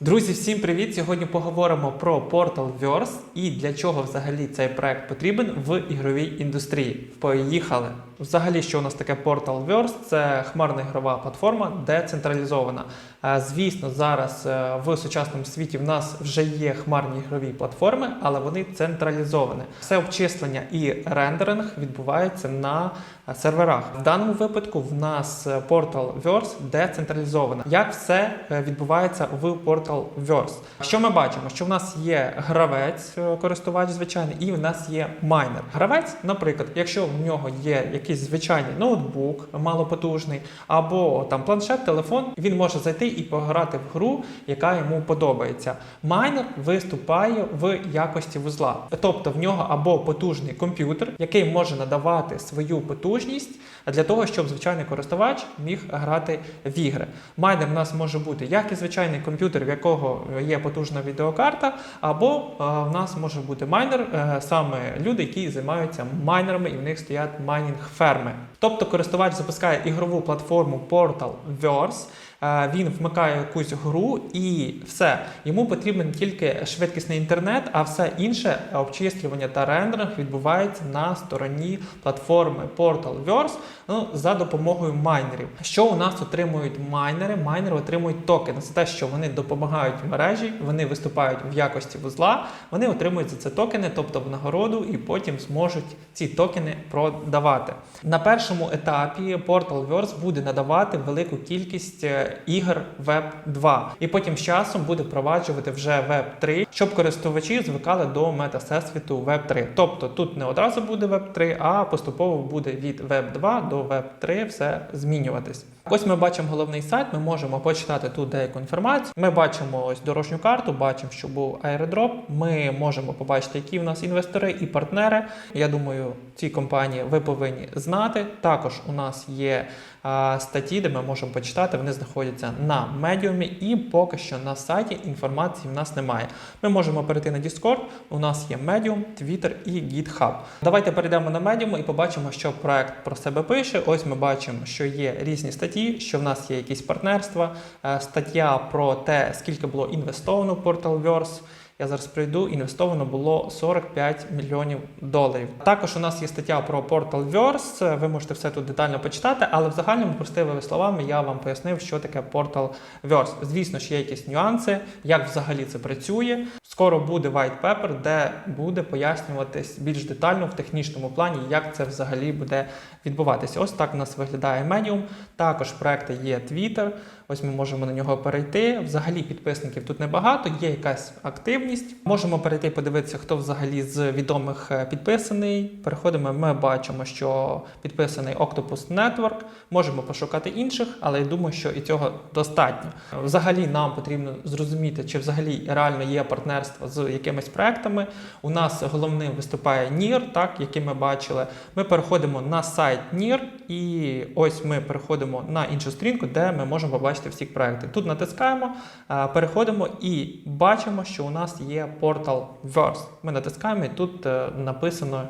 Друзі, всім привіт! Сьогодні поговоримо про Portal Verse і для чого взагалі цей проект потрібен в ігровій індустрії. Поїхали! Взагалі, що у нас таке Portal Verse? Це хмарна ігрова платформа, децентралізована. Е, Звісно, зараз е, в сучасному світі в нас вже є хмарні ігрові платформи, але вони централізовані. Все обчислення і рендеринг відбувається на е, серверах. В даному випадку в нас Portal Verse децентралізована. Як все відбувається в Portal Verse? Що ми бачимо? Що в нас є гравець, користувач звичайний, і в нас є майнер. Гравець, наприклад, якщо в нього є якийсь звичайний ноутбук, малопотужний, або там планшет, телефон, він може зайти і пограти в гру, яка йому подобається. Майнер виступає в якості вузла, тобто в нього або потужний комп'ютер, який може надавати свою потужність для того, щоб звичайний користувач міг грати в ігри. Майнер в нас може бути як і звичайний комп'ютер, в якого є потужна відеокарта, або е, в нас може бути майнер, е, саме люди, які займаються майнерами, і в них стоять майнінг ферми. Тобто користувач запускає ігрову платформу Portal Verse, е, він вмикає якусь гру і все. Йому потрібен тільки швидкісний інтернет, а все інше обчислювання та рендеринг відбувається на стороні платформи Portal Verse ну, за допомогою майнерів. Що у нас отримують майнери? Майнери отримують токени. Це те, що вони допомагають мережі, вони виступають в якості вузла, вони отримують за це токени, тобто в нагороду, і потім зможуть ці токени продавати. На першому етапі Portal Verse буде надавати велику кількість е, ігор Web 2, і потім з часом буде впроваджувати вже Web 3, щоб користувачі звикали до метасесвіту Web 3. Тобто тут не одразу буде Web 3, а поступово буде від Web 2 до Web 3 все змінюватись. Ось ми бачимо головний сайт, ми можемо почитати тут деяку інформацію. Ми бачимо ось дорожню карту, бачимо, що був аеродроп. Ми можемо побачити, які в нас інвестори і партнери. Я думаю, ці компанії ви повинні знати. Також у нас є а, статті, де ми можемо почитати. Вони знаходяться на медіумі, і поки що на сайті інформації в нас немає. Ми можемо перейти на Discord. У нас є Medium, Twitter і GitHub. Давайте перейдемо на Medium і побачимо, що проект про себе пише. Ось ми бачимо, що є різні статті, що в нас є якісь партнерства, е, стаття про те, скільки було інвестовано в Portalverse. Я зараз прийду, інвестовано було 45 мільйонів доларів. Також у нас є стаття про Portalverse, Ви можете все тут детально почитати, але в загальному простими словами я вам пояснив, що таке Portalverse. Звісно, що є якісь нюанси, як взагалі це працює. Скоро буде white paper, де буде пояснюватись більш детально в технічному плані, як це взагалі буде відбуватися. Ось так у нас виглядає Medium. Також в проекті є Twitter. Ось ми можемо на нього перейти. Взагалі підписників тут небагато, є якась активність. Можемо перейти подивитися, хто взагалі з відомих е, підписаний. Переходимо, ми бачимо, що підписаний Octopus Network. Можемо пошукати інших, але я думаю, що і цього достатньо. Взагалі нам потрібно зрозуміти, чи взагалі реально є партнерство з якимись проектами. У нас головним виступає NIR, так, який ми бачили. Ми переходимо на сайт NIR, і ось ми переходимо на іншу сторінку, де ми можемо побачити всі проекти. Тут натискаємо, е, переходимо і бачимо, що у нас є Portal Verse. Ми натискаємо, і тут е, написано,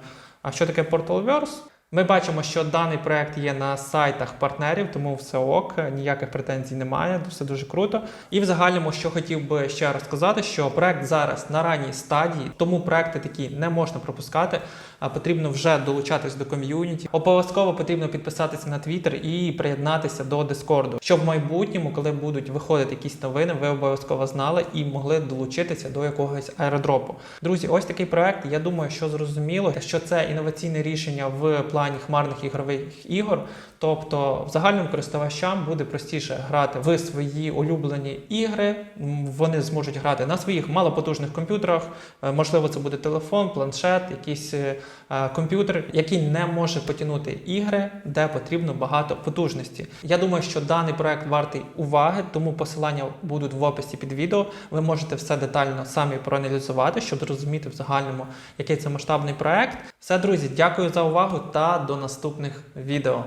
що таке Portal Verse? Ми бачимо, що даний проект є на сайтах партнерів, тому все ок, ніяких претензій немає, все дуже круто. І в загальному, що хотів би ще раз сказати, що проект зараз на ранній стадії, тому проекти такі не можна пропускати. А потрібно вже долучатись до ком'юніті. Обов'язково потрібно підписатися на Twitter і приєднатися до Дискорду, щоб в майбутньому, коли будуть виходити якісь новини, ви обов'язково знали і могли долучитися до якогось аеродропу. Друзі, ось такий проект. Я думаю, що зрозуміло, що це інноваційне рішення в плані хмарних ігрових ігор. Тобто, в загальному користувачам буде простіше грати в свої улюблені ігри. Вони зможуть грати на своїх малопотужних комп'ютерах. Е, Можливо, це буде телефон, планшет, якийсь е, е, комп'ютер, який не може потягнути ігри, де потрібно багато потужності. Я думаю, що даний проект вартий уваги, тому посилання будуть в описі під відео. Ви можете все детально самі проаналізувати, щоб зрозуміти в загальному, який це масштабний проект. Все, друзі, дякую за увагу та до наступних відео.